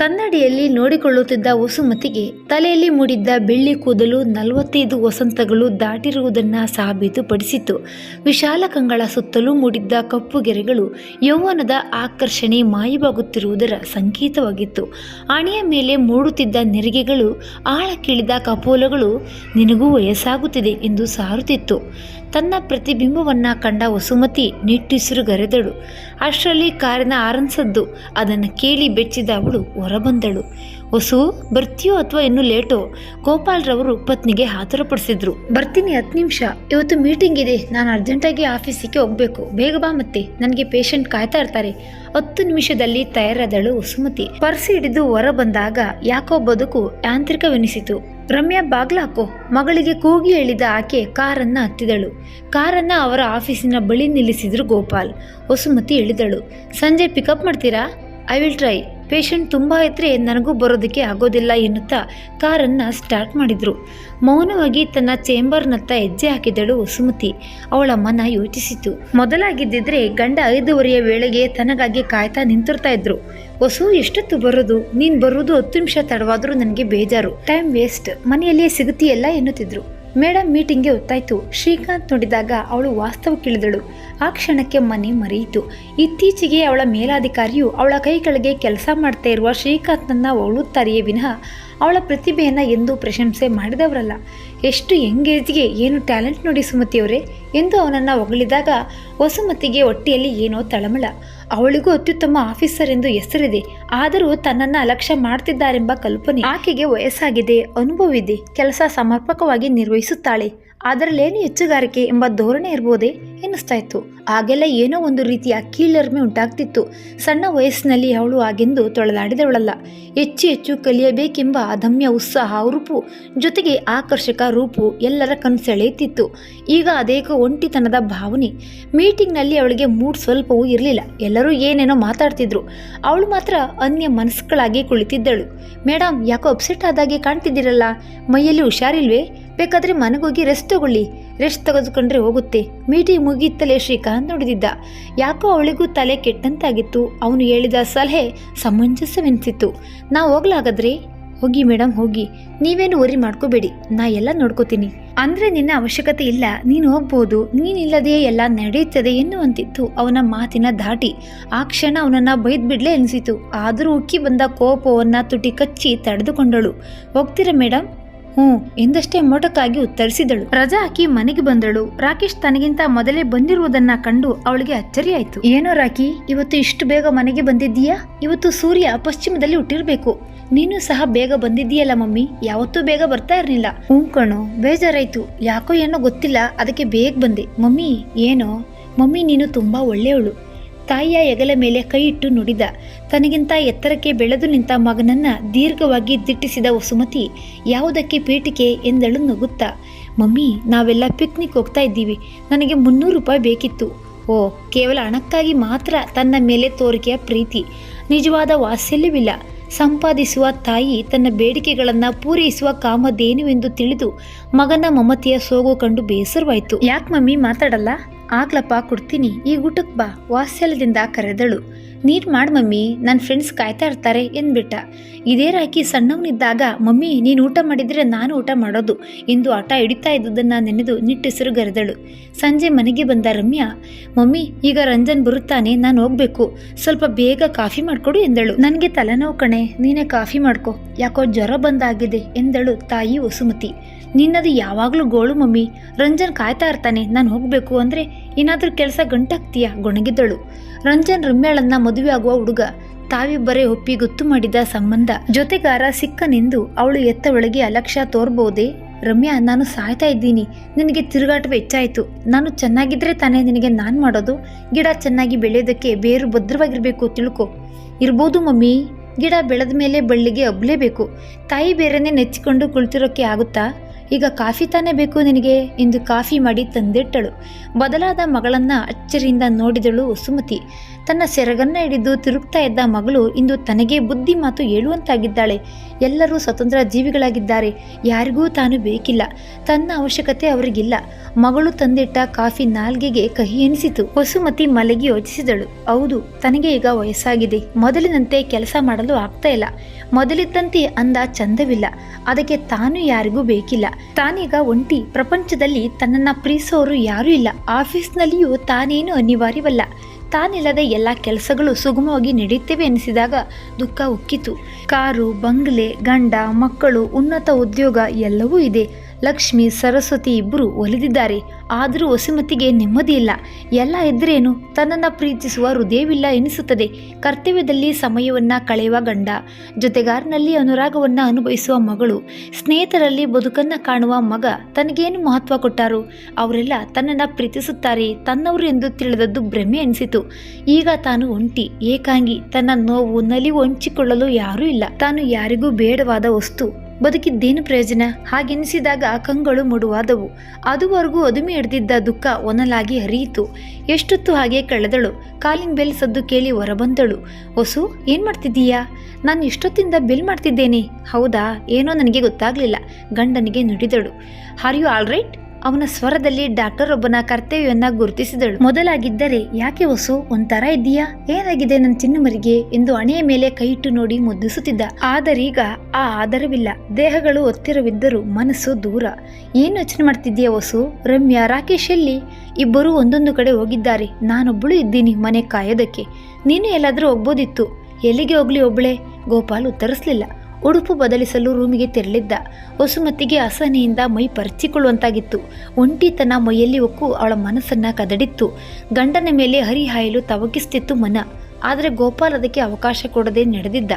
ಕನ್ನಡಿಯಲ್ಲಿ ನೋಡಿಕೊಳ್ಳುತ್ತಿದ್ದ ವಸುಮತಿಗೆ ತಲೆಯಲ್ಲಿ ಮೂಡಿದ್ದ ಬೆಳ್ಳಿ ಕೂದಲು ನಲವತ್ತೈದು ವಸಂತಗಳು ದಾಟಿರುವುದನ್ನ ಸಾಬೀತುಪಡಿಸಿತು ವಿಶಾಲ ಕಂಗಳ ಸುತ್ತಲೂ ಮೂಡಿದ್ದ ಕಪ್ಪು ಗೆರೆಗಳು ಯೌವನದ ಆಕರ್ಷಣೆ ಮಾಯವಾಗುತ್ತಿರುವುದರ ಸಂಕೇತವಾಗಿತ್ತು. ಆಣೆಯ ಮೇಲೆ ಮೂಡುತ್ತಿದ್ದ ನೆರಿಗೆಗಳು ಆಳಕ್ಕಿಳಿದ ಕಪೋಲಗಳು, ನಿನಗೂ ವಯಸ್ಸಾಗುತ್ತಿದೆ ಎಂದು ಸಾರುತ್ತಿತ್ತು. ತನ್ನ ಪ್ರತಿಬಿಂಬವನ್ನ ಕಂಡ ವಸುಮತಿ ನಿಟ್ಟುಸಿರುಗರೆದಳು ಅಷ್ಟರಲ್ಲಿ ಕಾರಿನ ಆರನ್ಸದ್ದು ಅದನ್ನು ಕೇಳಿ ಬೆಚ್ಚಿದ ಅವಳು ಹೊರಬಂದಳು. ವಸು, ಬರ್ತೀಯೋ ಅಥವಾ ಇನ್ನೂ ಲೇಟೋ? ಗೋಪಾಲ್ರವರು ಪತ್ನಿಗೆ ಹಾತುರಪಡಿಸಿದ್ರು ಬರ್ತೀನಿ ಹತ್ತು ನಿಮಿಷ. ಇವತ್ತು ಮೀಟಿಂಗ್ ಇದೆ. ನಾನು ಅರ್ಜೆಂಟಾಗಿ ಆಫೀಸಿಗೆ ಹೋಗ್ಬೇಕು. ಬೇಗ ಬಾ ಮತ್ತೆ. ನನಗೆ ಪೇಷಂಟ್ ಕಾಯ್ತಾ ಇರ್ತಾರೆ. ಹತ್ತು ನಿಮಿಷದಲ್ಲಿ ತಯಾರಾದಳು ವಸುಮತಿ. ಪರ್ಸಿ ಹಿಡಿದು ಹೊರ ಬಂದಾಗ ಯಾಕೋ ಬದುಕು ಯಾಂತ್ರಿಕವೆನಿಸಿತು. ರಮ್ಯಾ ಬಾಗ್ಲಾಕೋ. ಮಗಳಿಗೆ ಕೂಗಿ ಹೇಳಿದ ಆಕೆ ಕಾರನ್ನ ಹತ್ತಿದಳು. ಕಾರನ್ನ ಅವರ ಆಫೀಸಿನ ಬಳಿ ನಿಲ್ಲಿಸಿದ್ರು ಗೋಪಾಲ್. ವಸುಮತಿ ಇಳಿದಳು ಸಂಜೆ ಪಿಕಪ್ ಮಾಡ್ತೀರಾ? ಐ ವಿಲ್ ಟ್ರೈ ಪೇಷಂಟ್ ತುಂಬ ಇದ್ರೆ ನನಗೂ ಬರೋದಕ್ಕೆ ಆಗೋದಿಲ್ಲ ಎನ್ನುತ್ತಾ ಕಾರನ್ನು ಸ್ಟಾರ್ಟ್ ಮಾಡಿದರು. ಮೌನವಾಗಿ ತನ್ನ ಚೇಂಬರ್ನತ್ತ ಹೆಜ್ಜೆ ಹಾಕಿದಳು ಸುಮತಿ. ಅವಳ ಮನ ಯೋಚಿಸಿತು. ಮೊದಲಾಗಿದ್ದಿದ್ರೆ ಗಂಡ ಐದೂವರೆಯ ವೇಳೆಗೆ ತನಗಾಗಿ ಕಾಯ್ತಾ ನಿಂತಿರ್ತಾ ಇದ್ರು. ವಸು, ಎಷ್ಟೊತ್ತು ಬರೋದು? ನೀನು ಬರೋದು ಹತ್ತು ನಿಮಿಷ ತಡವಾದರೂ ನನಗೆ ಬೇಜಾರು. Time waste. ಮನೆಯಲ್ಲಿಯೇ ಸಿಗುತ್ತೀಯಲ್ಲ? ಎನ್ನುತ್ತಿದ್ರು. ಮೇಡಮ್ ಮೀಟಿಂಗ್ಗೆ ಒತ್ತಾಯ್ತು. ಶ್ರೀಕಾಂತ್ ನೋಡಿದಾಗ ಅವಳು ವಾಸ್ತವಕ್ಕಿಳಿದಳು ಆ ಕ್ಷಣಕ್ಕೆ ಮನೆ ಮರೆಯಿತು. ಇತ್ತೀಚೆಗೆ ಅವಳ ಮೇಲಾಧಿಕಾರಿಯು ಅವಳ ಕೈ ಕೆಳಗೆ ಕೆಲಸ ಮಾಡ್ತಾ ಇರುವ ಶ್ರೀಕಾಂತ್ನನ್ನ ಹೊಳುತ್ತಾರೆಯೇ ವಿನಃ ಅವಳ ಪ್ರತಿಭೆಯನ್ನು ಎಂದೂ ಪ್ರಶಂಸೆ ಮಾಡಿದವರಲ್ಲ. ಎಷ್ಟು ಎಂಗೇಜ್ಗೆ ಏನು ಟ್ಯಾಲೆಂಟ್ ನೋಡಿ ಸುಮತಿಯವರೇ ಎಂದು ಅವನನ್ನು ಹೊಗಳಿದಾಗ ವಸುಮತಿಗೆ ಹೊಟ್ಟೆಯಲ್ಲಿ ಏನೋ ತಳಮಳ. ಅವಳಿಗೂ ಅತ್ಯುತ್ತಮ ಆಫೀಸರ್ ಎಂದು ಹೆಸರಿದೆ. ಆದರೂ ತನ್ನನ್ನು ಅಲಕ್ಷ್ಯ ಮಾಡ್ತಿದ್ದಾರೆಂಬ ಕಲ್ಪನೆ ಆಕೆಗೆ ವಯಸ್ಸಾಗಿದೆ, ಅನುಭವವಿದೆ, ಕೆಲಸ ಸಮರ್ಪಕವಾಗಿ ನಿರ್ವಹಿಸುತ್ತಾಳೆ. ಅದರಲ್ಲೇನು ಹೆಚ್ಚುಗಾರಿಕೆ ಎಂಬ ಧೋರಣೆ ಇರ್ಬೋದೇ ಎನ್ನಿಸ್ತಾ ಇತ್ತು. ಆಗೆಲ್ಲ ಏನೋ ಒಂದು ರೀತಿಯ ಕೀಳರಿಮೆ ಉಂಟಾಗ್ತಿತ್ತು. ಸಣ್ಣ ವಯಸ್ಸಿನಲ್ಲಿ ಅವಳು ಹಾಗೆಂದು ತೊಳೆದಾಡಿದವಳಲ್ಲ ಹೆಚ್ಚು ಹೆಚ್ಚು ಕಲಿಯಬೇಕೆಂಬ ಅದಮ್ಯ ಉತ್ಸಾಹ ರೂಪು ಜೊತೆಗೆ ಆಕರ್ಷಕ ರೂಪು ಎಲ್ಲರ ಕನಸೆಳೆಯುತ್ತಿತ್ತು. ಈಗ ಅದೇಕ ಒಂಟಿತನದ ಭಾವನೆ. ಮೀಟಿಂಗ್ನಲ್ಲಿ ಅವಳಿಗೆ ಮೂಡ್ ಸ್ವಲ್ಪವೂ ಇರಲಿಲ್ಲ. ಎಲ್ಲರೂ ಏನೇನೋ ಮಾತಾಡ್ತಿದ್ರು. ಅವಳು ಮಾತ್ರ ಅನ್ಯ ಮನಸ್ಸುಗಳಾಗಿ ಕುಳಿತಿದ್ದಳು. ಮೇಡಮ್ ಯಾಕೋ ಅಪ್ಸೆಟ್ ಆದಾಗೆ ಕಾಣ್ತಿದ್ದೀರಲ್ಲ? ಮೈಯಲ್ಲಿ ಹುಷಾರಿಲ್ವೇ? ಬೇಕಾದರೆ ಮನೆಗೋಗಿ ರೆಸ್ಟ್ ತಗೊಳ್ಳಿ. ರೆಸ್ಟ್ ತೆಗೆದುಕೊಂಡ್ರೆ ಹೋಗುತ್ತೆ. ಮೀಟಿಂಗ್ ಮುಗಿಯುತ್ತಲೇ ಶ್ರೀಕಾಂತ್ ನೋಡಿದಿದ್ದ. ಯಾಕೋ ಅವಳಿಗೂ ತಲೆ ಕೆಟ್ಟಂತಾಗಿತ್ತು. ಅವನು ಹೇಳಿದ ಸಲಹೆ ಸಮಂಜಸವೆನಿಸಿತ್ತು. ನಾ ಹೋಗ್ಲಾಗದ್ರೆ? ಹೋಗಿ ಮೇಡಮ್ ಹೋಗಿ. ನೀವೇನು ವರಿ ಮಾಡ್ಕೋಬೇಡಿ. ನಾ ಎಲ್ಲ ನೋಡ್ಕೋತೀನಿ. ಅಂದ್ರೆ ನಿನ್ನ ಅವಶ್ಯಕತೆ ಇಲ್ಲ. ನೀನು ಹೋಗ್ಬೋದು. ನೀನಿಲ್ಲದೆಯೇ ಎಲ್ಲ ನಡೆಯುತ್ತದೆ ಎನ್ನುವಂತಿತ್ತು ಅವನ ಮಾತಿನ ಧಾಟಿ ಆ ಕ್ಷಣ ಅವನನ್ನ ಬೈದ್ ಬಿಡ್ಲೇ ಅನಿಸಿತು ಆದರೂ ಉಕ್ಕಿ ಬಂದ ಕೋಪವನ್ನ ತುಟಿ ಕಚ್ಚಿ ತಡೆದುಕೊಂಡಳು. ಹೋಗ್ತೀರಾ ಮೇಡಮ್ ಹ್ಞೂ, ಎಂದಷ್ಟೇ ಮೊಟಕಾಗಿ ಉತ್ತರಿಸಿದಳು. ರಜಾ ಆಕಿ ಮನೆಗೆ ಬಂದಳು. ರಾಕೇಶ್ ತನಗಿಂತ ಮೊದಲೇ ಬಂದಿರುವುದನ್ನ ಕಂಡು ಅವಳಿಗೆ ಅಚ್ಚರಿಯಾಯಿತು. ಏನೋ ರಾಕಿ, ಇವತ್ತು ಇಷ್ಟು ಬೇಗ ಮನೆಗೆ ಬಂದಿದ್ದೀಯಾ? ಇವತ್ತು ಸೂರ್ಯ ಪಶ್ಚಿಮದಲ್ಲಿ ಹುಟ್ಟಿರ್ಬೇಕು. ನೀನು ಸಹ ಬೇಗ ಬಂದಿದ್ದೀಯಲ್ಲ ಮಮ್ಮಿ? ಯಾವತ್ತೂ ಬೇಗ ಬರ್ತಾ ಇರಲಿಲ್ಲ. ಹ್ಞೂ ಕಣೋ, ಬೇಜಾರಾಯ್ತು. ಯಾಕೋ ಏನೋ ಗೊತ್ತಿಲ್ಲ, ಅದಕ್ಕೆ ಬೇಗ ಬಂದೆ. ಮಮ್ಮಿ, ಏನೋ? ಮಮ್ಮಿ ನೀನು ತುಂಬಾ ಒಳ್ಳೆಯವಳು. ತಾಯಿಯ ಹೆಗಲ ಮೇಲೆ ಕೈ ಇಟ್ಟು ನುಡಿದ. ತನಗಿಂತ ಎತ್ತರಕ್ಕೆ ಬೆಳೆದು ನಿಂತ ಮಗನನ್ನ ದೀರ್ಘವಾಗಿ ದಿಟ್ಟಿಸಿದ ಸುಮತಿ ಯಾವುದಕ್ಕೆ ಪೀಠಿಕೆ ಎಂದಳು ನಗುತ್ತಾ ಮಮ್ಮಿ, ನಾವೆಲ್ಲ ಪಿಕ್ನಿಕ್ ಹೋಗ್ತಾ ಇದ್ದೀವಿ. ನನಗೆ ಮುನ್ನೂರು ರೂಪಾಯಿ ಬೇಕಿತ್ತು. ಓ, ಕೇವಲ ಹಣಕ್ಕಾಗಿ ಮಾತ್ರ ತನ್ನ ಮೇಲೆ ತೋರಿಕೆಯ ಪ್ರೀತಿ. ನಿಜವಾದ ವಾತ್ಸಲ್ಯವಿಲ್ಲ. ಸಂಪಾದಿಸುವ ತಾಯಿ ತನ್ನ ಬೇಡಿಕೆಗಳನ್ನು ಪೂರೈಸುವ ಕಾಮದೇನು ಎಂದು ತಿಳಿದು ಮಗನ ಮಮತಿಯ ಸೋಗು ಕಂಡು ಬೇಸರವಾಯಿತು. ಯಾಕೆ ಮಮ್ಮಿ ಮಾತಾಡಲ್ಲ? ಆಗ್ಲಪ್ಪ ಕೊಡ್ತೀನಿ ಈ ಊಟಕ್ಕೆ ಬಾ ವಾತ್ಸಲ್ಯದಿಂದ ಕರೆದಳು. ನೀಟ್ ಮಾಡ್ ಮಮ್ಮಿ ನನ್ನ ಫ್ರೆಂಡ್ಸ್ ಕಾಯ್ತಾ ಇರ್ತಾರೆ ಎಂದ್ಬಿಟ್ಟ. ಇದೇ ರಾಕಿ ಸಣ್ಣವನಿದ್ದಾಗ, ಮಮ್ಮಿ, ನೀನು ಊಟ ಮಾಡಿದರೆ ನಾನು ಊಟ ಮಾಡೋದು ಎಂದು ಆಟ ಹಿಡಿತಾ ಇದ್ದುದನ್ನು ನೆನೆದು ನಿಟ್ಟೆಸರು ಗರೆದಳು. ಸಂಜೆ ಮನೆಗೆ ಬಂದ ರಮ್ಯಾ, ಮಮ್ಮಿ, ಈಗ ರಂಜನ್ ಬರುತ್ತಾನೆ, ನಾನು ಹೋಗ್ಬೇಕು. ಸ್ವಲ್ಪ ಬೇಗ ಕಾಫಿ ಮಾಡಿಕೊಡು ಎಂದಳು. ನನಗೆ ತಲೆನೋವು ಕಣೆ, ನೀನೇ ಕಾಫಿ ಮಾಡ್ಕೊ. ಯಾಕೋ ಜ್ವರ ಬಂದಾಗಿದೆ ಎಂದಳು ತಾಯಿ ವಸುಮತಿ. ನಿನ್ನದು ಯಾವಾಗಲೂ ಗೋಳು ಮಮ್ಮಿ. ರಂಜನ್ ಕಾಯ್ತಾ ಇರ್ತಾನೆ, ನಾನು ಹೋಗಬೇಕು. ಅಂದರೆ ಏನಾದರೂ ಕೆಲಸ ಗಂಟಾಗ್ತೀಯಾ? ಗೊಣಗಿದ್ದಳು ರಂಜನ್ ರಮ್ಯಾಳನ್ನ ಮದುವೆ ಆಗುವ ಹುಡುಗ. ತಾವಿಬ್ಬರೇ ಒಪ್ಪಿ ಗೊತ್ತು ಮಾಡಿದ ಸಂಬಂಧ. ಜೊತೆಗಾರ ಸಿಕ್ಕನೆಂದು ಅವಳು ಎತ್ತವಳಿಗೆ ಅಲಕ್ಷ್ಯ ತೋರ್ಬೋದೆ? ರಮ್ಯಾ, ನಾನು ಸಾಯ್ತಾ ಇದ್ದೀನಿ. ನಿನಗೆ ತಿರುಗಾಟವೇ ಹೆಚ್ಚಾಯಿತು. ನಾನು ಚೆನ್ನಾಗಿದ್ರೆ ತಾನೇ ನಿನಗೆ ನಾನು ಮಾಡೋದು? ಗಿಡ ಚೆನ್ನಾಗಿ ಬೆಳೆಯೋದಕ್ಕೆ ಬೇರು ಭದ್ರವಾಗಿರಬೇಕು ತಿಳ್ಕೊ. ಇರ್ಬೋದು ಮಮ್ಮಿ. ಗಿಡ ಬೆಳೆದ ಮೇಲೆ ಬಳ್ಳಿಗೆ ಹಬ್ಲೇಬೇಕು ತಾಯಿ ಬೇರೆನೇ ನೆಚ್ಚಿಕೊಂಡು ಕುಳಿತಿರೋಕ್ಕೆ ಆಗುತ್ತಾ? ಈಗ ಕಾಫಿ ತಾನೇ ಬೇಕು ನಿನಗೆ? ಎಂದು ಕಾಫಿ ಮಾಡಿ ತಂದಿಟ್ಟಳು. ಬದಲಾದ ಮಗಳನ್ನ ಅಚ್ಚರಿಯಿಂದ ನೋಡಿದಳು ಸುಮತಿ. ತನ್ನ ಸೆರಗನ್ನ ಹಿಡಿದು ತಿರುಗ್ತಾ ಇದ್ದ ಮಗಳು ಇಂದು ತನಗೆ ಬುದ್ಧಿ ಮಾತು ಹೇಳುವಂತಾಗಿದ್ದಾಳೆ. ಎಲ್ಲರೂ ಸ್ವತಂತ್ರ ಜೀವಿಗಳಾಗಿದ್ದಾರೆ. ಯಾರಿಗೂ ತಾನು ಬೇಕಿಲ್ಲ. ತನ್ನ ಅವಶ್ಯಕತೆ ಅವರಿಗಿಲ್ಲ. ಮಗಳು ತಂದಿಟ್ಟ ಕಾಫಿ ನಾಲ್ಗೆಗೆ ಕಹಿ ಎನಿಸಿತು. ವಸುಮತಿ ಮಲಗಿ ಯೋಚಿಸಿದಳು. ಹೌದು, ತನಗೆ ಈಗ ವಯಸ್ಸಾಗಿದೆ. ಮೊದಲಿನಂತೆ ಕೆಲಸ ಮಾಡಲು ಆಗ್ತಾ ಇಲ್ಲ. ಮೊದಲಿದ್ದಂತೆ ಅಂದ ಚಂದವಿಲ್ಲ. ಅದಕ್ಕೆ ತಾನು ಯಾರಿಗೂ ಬೇಕಿಲ್ಲ. ತಾನೀಗ ಒಂಟಿ. ಪ್ರಪಂಚದಲ್ಲಿ ತನ್ನನ್ನ ಪ್ರೀಸೋರು ಯಾರೂ ಇಲ್ಲ. ಆಫೀಸ್ನಲ್ಲಿಯೂ ತಾನೇನು ಅನಿವಾರ್ಯವಲ್ಲ. ತಾನಿಲ್ಲದೆ ಎಲ್ಲ ಕೆಲಸಗಳು ಸುಗಮವಾಗಿ ನಡೆಯುತ್ತೇವೆ ಎನಿಸಿದಾಗ ದುಃಖ ಉಕ್ಕಿತು. ಕಾರು, ಬಂಗ್ಲೆ, ಗಂಡ, ಮಕ್ಕಳು, ಉನ್ನತ ಉದ್ಯೋಗ ಎಲ್ಲವೂ ಇದೆ. ಲಕ್ಷ್ಮಿ, ಸರಸ್ವತಿ ಇಬ್ಬರು ಒಲಿದಿದ್ದಾರೆ. ಆದರೂ ವಸುಮತಿಗೆ ನೆಮ್ಮದಿ ಇಲ್ಲ. ಎಲ್ಲ ಇದ್ರೇನು ತನ್ನನ್ನು ಪ್ರೀತಿಸುವ ಹೃದಯವಿಲ್ಲ ಎನಿಸುತ್ತದೆ. ಕರ್ತವ್ಯದಲ್ಲಿ ಸಮಯವನ್ನು ಕಳೆಯುವ ಗಂಡ, ಜೊತೆಗಾರನಲ್ಲಿ ಅನುರಾಗವನ್ನು ಅನುಭವಿಸುವ ಮಗಳು, ಸ್ನೇಹಿತರಲ್ಲಿ ಬದುಕನ್ನು ಕಾಣುವ ಮಗ ತನಗೇನು ಮಹತ್ವ ಕೊಟ್ಟಾರು? ಅವರೆಲ್ಲ ತನ್ನನ್ನು ಪ್ರೀತಿಸುತ್ತಾರೆ. ತನ್ನವರು ಎಂದು ತಿಳಿದದ್ದು ಭ್ರಮೆ ಅನಿಸಿತು ಈಗ ತಾನು ಒಂಟಿ, ಏಕಾಂಗಿ, ತನ್ನ ನೋವು, ನಲಿವು ಹಂಚಿಕೊಳ್ಳಲು ಯಾರೂ ಇಲ್ಲ. ತಾನು ಯಾರಿಗೂ ಬೇಡವಾದ ವಸ್ತು. ಬದುಕಿದ್ದೇನು ಪ್ರಯೋಜನ? ಹಾಗೆನಿಸಿದಾಗ ಕಂಗಳು ಮುಡುವಾದವು. ಅದುವರೆಗೂ ಅದುಮಿ ಹಿಡಿದಿದ್ದ ದುಃಖ ಒನಲಾಗಿ ಹರಿಯಿತು. ಎಷ್ಟೊತ್ತು ಹಾಗೆ ಕಳೆದಳು. ಕಾಲಿಂಗ್ ಬೆಲ್ ಸದ್ದು ಕೇಳಿ ಹೊರಬಂದಳು. ಹೊಸು ಏನು ಮಾಡ್ತಿದ್ದೀಯಾ? ನಾನು ಎಷ್ಟೊತ್ತಿಂದ ಬೆಲ್ ಮಾಡ್ತಿದ್ದೇನೆ? ಹೌದಾ? ಏನೋ ನನಗೆ ಗೊತ್ತಾಗಲಿಲ್ಲ. ಗಂಡನಿಗೆ ನುಡಿದಳು. ಆರ್ ಯು ಆಲ್ ಅವನ ಸ್ವರದಲ್ಲಿ ಡಾಕ್ಟರ್ ಒಬ್ಬನ ಕರ್ತವ್ಯವನ್ನ ಗುರುತಿಸಿದಳು. ಮೊದಲಾಗಿದ್ದರೆ, ಯಾಕೆ ಹೊಸು ಒಂಥರ ಇದೆಯಾ ಏನಾಗಿದೆ ನನ್ನ ಚಿನ್ನಮರಿಗೆ? ಎಂದು ಹಣೆಯ ಮೇಲೆ ಕೈ ಇಟ್ಟು ನೋಡಿ ಮುದ್ದಿಸುತ್ತಿದ್ದ. ಆದರೀಗ ಆ ಆಧಾರವಿಲ್ಲ. ದೇಹಗಳು ಒತ್ತಿರವಿದ್ದರೂ ಮನಸ್ಸು ದೂರ. ಏನು ಯೋಚನೆ ಮಾಡ್ತಿದ್ದೀಯ ಹೊಸು ರಮ್ಯಾ, ರಾಕೇಶ್ ಎಲ್ಲಿ? ಇಬ್ಬರು ಒಂದೊಂದು ಕಡೆ ಹೋಗಿದ್ದಾರೆ. ನಾನೊಬ್ಬಳು ಇದ್ದೀನಿ ಮನೆ ಕಾಯೋದಕ್ಕೆ. ನೀನು ಎಲ್ಲಾದರೂ ಹೋಗ್ಬೋದಿತ್ತು. ಎಲ್ಲಿಗೆ ಹೋಗ್ಲಿ ಒಬ್ಬಳೆ ಗೋಪಾಲ್ ಉತ್ತರಿಸಲಿಲ್ಲ. ಉಡುಪು ಬದಲಿಸಲು ರೂಮಿಗೆ ತೆರಳಿದ್ದ. ವಸುಮತಿಗೆ ಅಸಹನೆಯಿಂದ ಮೈ ಪರಚಿಕೊಳ್ಳುವಂತಾಗಿತ್ತು. ಒಂಟಿತನ ಮೈಯಲ್ಲಿ ಒಕ್ಕು ಅವಳ ಮನಸ್ಸನ್ನ ಕದಡಿತ್ತು. ಗಂಡನ ಮೇಲೆ ಹರಿಹಾಯಲು ತವಕಿಸ್ತಿತ್ತು ಮನ. ಆದರೆ ಗೋಪಾಲ್ ಅದಕ್ಕೆ ಅವಕಾಶ ಕೊಡದೆ ನಡೆದಿದ್ದ.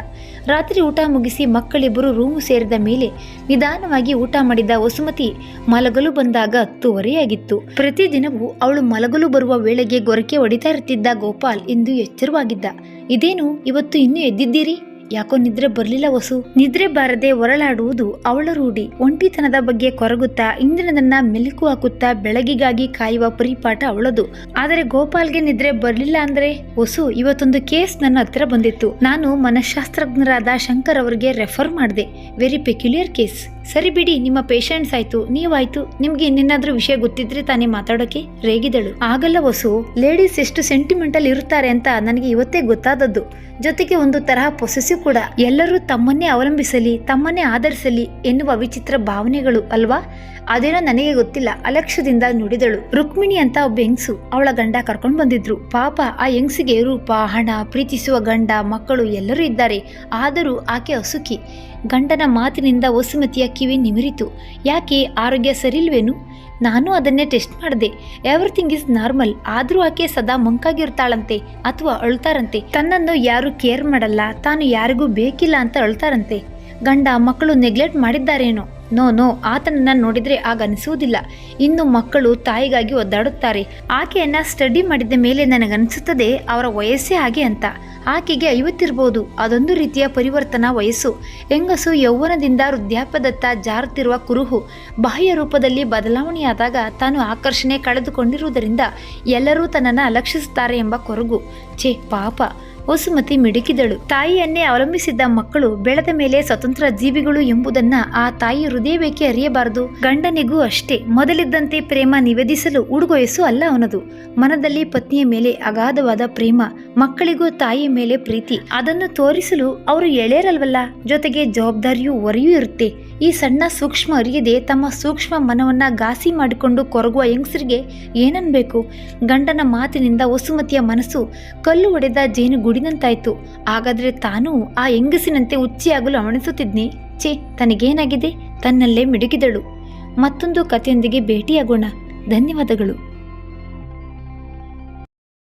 ರಾತ್ರಿ ಊಟ ಮುಗಿಸಿ ಮಕ್ಕಳಿಬ್ಬರು ರೂಮು ಸೇರಿದ ಮೇಲೆ ನಿಧಾನವಾಗಿ ಊಟ ಮಾಡಿದ ವಸುಮತಿ ಮಲಗಲು ಬಂದಾಗ ಹತ್ತುವರೆಯಾಗಿತ್ತು ಪ್ರತಿದಿನವೂ ಅವಳು ಮಲಗಲು ಬರುವ ವೇಳೆಗೆ ಗೊರಕೆ ಹೊಡಿತಾ ಇರ್ತಿದ್ದ ಗೋಪಾಲ್ ಇಂದು ಎಚ್ಚರವಾಗಿದ್ದ. ಇದೇನು, ಇವತ್ತು ಇನ್ನೂ ಎದ್ದಿದ್ದೀರಿ? ಯಾಕೋ ನಿದ್ರೆ ಬರಲಿಲ್ಲ ವಸು. ನಿದ್ರೆ ಬಾರದೆ ಹೊರಳಾಡುವುದು ಅವಳ ರೂಢಿ. ಒಂಟಿತನದ ಬಗ್ಗೆ ಕೊರಗುತ್ತಾ ಇಂದಿನದನ್ನ ಮೆಲುಕು ಹಾಕುತ್ತಾ, ಬೆಳಗಿಗಾಗಿ ಕಾಯುವ ಪರಿಪಾಠ ಅವಳದು. ಆದರೆ ಗೋಪಾಲ್ಗೆ ನಿದ್ರೆ ಬರಲಿಲ್ಲ ಅಂದ್ರೆ, ವಸು, ಇವತ್ತೊಂದು ಕೇಸ್ ನನ್ನ ಹತ್ರ ಬಂದಿತ್ತು. ನಾನು ಮನಃಶಾಸ್ತ್ರಜ್ಞರಾದ ಶಂಕರ್ ಅವರಿಗೆ ರೆಫರ್ ಮಾಡಿದೆ. ವೆರಿ ಪೆಕ್ಯುಲಿಯರ್ ಕೇಸ್ ಸರಿ ಬಿಡಿ, ನಿಮ್ಮ ಪೇಷಂಟ್ಸ್ ಆಯ್ತು. ನೀವಾಯ್ತು. ನಿಮ್ಗೆ ಇನ್ನೇನಾದ್ರೂ ವಿಷಯ ಗೊತ್ತಿದ್ರೆ ತಾನೇ ಮಾತಾಡೋಕೆ? ರೇಗಿದಳು. ಆಗಲ್ಲ ವಸು. ಲೇಡೀಸ್ ಎಷ್ಟು ಸೆಂಟಿಮೆಂಟಲ್ ಇರುತ್ತಾರೆ ಅಂತ ನನಗೆ ಇವತ್ತೇ ಗೊತ್ತಾದದ್ದು. ಜೊತೆಗೆ ಒಂದು ತರಹ ಪೊಸೆಸಿವ್ ಕೂಡ. ಎಲ್ಲರೂ ತಮ್ಮನ್ನೇ ಅವಲಂಬಿಸಲಿ, ತಮ್ಮನ್ನೇ ಆಧರಿಸಲಿ ಎನ್ನುವ ವಿಚಿತ್ರ ಭಾವನೆಗಳು ಅಲ್ವಾ? ಅದೇನೋ ನನಗೆ ಗೊತ್ತಿಲ್ಲ. ಅಲಕ್ಷ್ಯದಿಂದ ನುಡಿದಳು. ರುಕ್ಮಿಣಿ ಅಂತ ಒಬ್ಬ ಹೆಂಗ್ಸು ಅವಳ ಗಂಡ ಕರ್ಕೊಂಡು ಬಂದಿದ್ರು. ಪಾಪ, ಆ ಹೆಂಗ್ಸಿಗೆ ರೂಪ, ಹಣ, ಪ್ರೀತಿಸುವ ಗಂಡ, ಮಕ್ಕಳು ಎಲ್ಲರೂ ಇದ್ದಾರೆ. ಆದರೂ ಆಕೆ ಅಸುಖಿ. ಗಂಡನ ಮಾತಿನಿಂದ ವಸುಮತಿಯ ಕಿವಿ ನಿಮಿರಿತು. ಯಾಕೆ? ಆರೋಗ್ಯ ಸರಿಲ್ವೇನು ನಾನು ಅದನ್ನೇ ಟೆಸ್ಟ್ ಮಾಡಿದೆ. Everything is normal. ಆದರೂ ಆಕೆ ಸದಾ ಮಂಕಾಗಿರ್ತಾಳಂತೆ ಅಥವಾ ಅಳ್ತಾರಂತೆ. ತನ್ನನ್ನು ಯಾರು ಕೇರ್ ಮಾಡಲ್ಲ. ತಾನು ಯಾರಿಗೂ ಬೇಕಿಲ್ಲ ಅಂತ ಅಳ್ತಾರಂತೆ. ಗಂಡ ಮಕ್ಕಳು ನೆಗ್ಲೆಕ್ಟ್ ಮಾಡಿದ್ದಾರೇನೋ. ನೋ ನೋ, ಆತನನ್ನ ನೋಡಿದ್ರೆ ಅನಿಸುವುದಿಲ್ಲ. ಇನ್ನು ಮಕ್ಕಳು ತಾಯಿಗಾಗಿ ಒದ್ದಾಡುತ್ತಾರೆ. ಆಕೆಯನ್ನ ಸ್ಟಡಿ ಮಾಡಿದ ಮೇಲೆ ನನಗನ್ನಿಸುತ್ತದೆ ಅವರ ವಯಸ್ಸೇ ಹಾಗೆ ಅಂತ. ಆಕೆಗೆ ಐವತ್ತಿರ್ಬೋದು, ಅದೊಂದು ರೀತಿಯ ಪರಿವರ್ತನಾ ವಯಸ್ಸು. ಹೆಂಗಸು ಯೌವನದಿಂದ ವೃದ್ಧಾಪ್ಯದತ್ತ ಜಾರುತ್ತಿರುವ ಕುರುಹು, ಬಾಹ್ಯ ರೂಪದಲ್ಲಿ ಬದಲಾವಣೆಯಾದಾಗ ತಾನು ಆಕರ್ಷಣೆ ಕಳೆದುಕೊಂಡಿರುವುದರಿಂದ ಎಲ್ಲರೂ ತನ್ನನ್ನು ಅಲಕ್ಷಿಸುತ್ತಾರೆ ಎಂಬ ಕೊರಗು. ಛೇ, ಪಾಪ. ವಸುಮತಿ ಮಿಡುಕಿದಳು. ತಾಯಿಯನ್ನೇ ಅವಲಂಬಿಸಿದ್ದ ಮಕ್ಕಳು ಬೆಳೆದ ಮೇಲೆ ಸ್ವತಂತ್ರ ಜೀವಿಗಳು ಎಂಬುದನ್ನ ಆ ತಾಯಿ ಹೃದಯವೇಕೆ ಅರಿಯಬಾರದು? ಗಂಡನಿಗೂ ಅಷ್ಟೇ. ಮೊದಲಿದ್ದಂತೆ ಪ್ರೇಮ ನಿವೇದಿಸಲು ಉಡುಗೊಯಸು ಅಲ್ಲ ಅವನದು. ಮನದಲ್ಲಿ ಪತ್ನಿಯ ಮೇಲೆ ಅಗಾಧವಾದ ಪ್ರೇಮ, ಮಕ್ಕಳಿಗೂ ತಾಯಿಯ ಮೇಲೆ ಪ್ರೀತಿ, ಅದನ್ನು ತೋರಿಸಲು ಅವರು ಎಳೆಯರಲ್ವಲ್ಲ ಜೊತೆಗೆ ಜವಾಬ್ದಾರಿಯೂ ಹೊರೆಯೂ ಇರುತ್ತೆ. ಈ ಸಣ್ಣ ಸೂಕ್ಷ್ಮ ಅರಿಯದೆ ತಮ್ಮ ಸೂಕ್ಷ್ಮ ಮನವನ್ನ ಘಾಸಿ ಮಾಡಿಕೊಂಡು ಕೊರಗುವ ಹೆಂಗಸರಿಗೆ ಏನನ್ಬೇಕು? ಗಂಡನ ಮಾತಿನಿಂದ ವಸುಮತಿಯ ಮನಸ್ಸು ಕಲ್ಲು ಒಡೆದ ಜೇನು ಗುಡಿನಂತಾಯ್ತು ಹಾಗಾದ್ರೆ ತಾನು ಆ ಹೆಂಗಸಿನಂತೆ ಉಚ್ಚಿಯಾಗಲು ಅವಣಿಸುತ್ತಿದ್ನಿ? ಛೇ, ತನಗೇನಾಗಿದೆ? ತನ್ನಲ್ಲೇ ಮಿಡುಗಿದಳು. ಮತ್ತೊಂದು ಕಥೆಯೊಂದಿಗೆ ಭೇಟಿಯಾಗೋಣ. ಧನ್ಯವಾದಗಳು.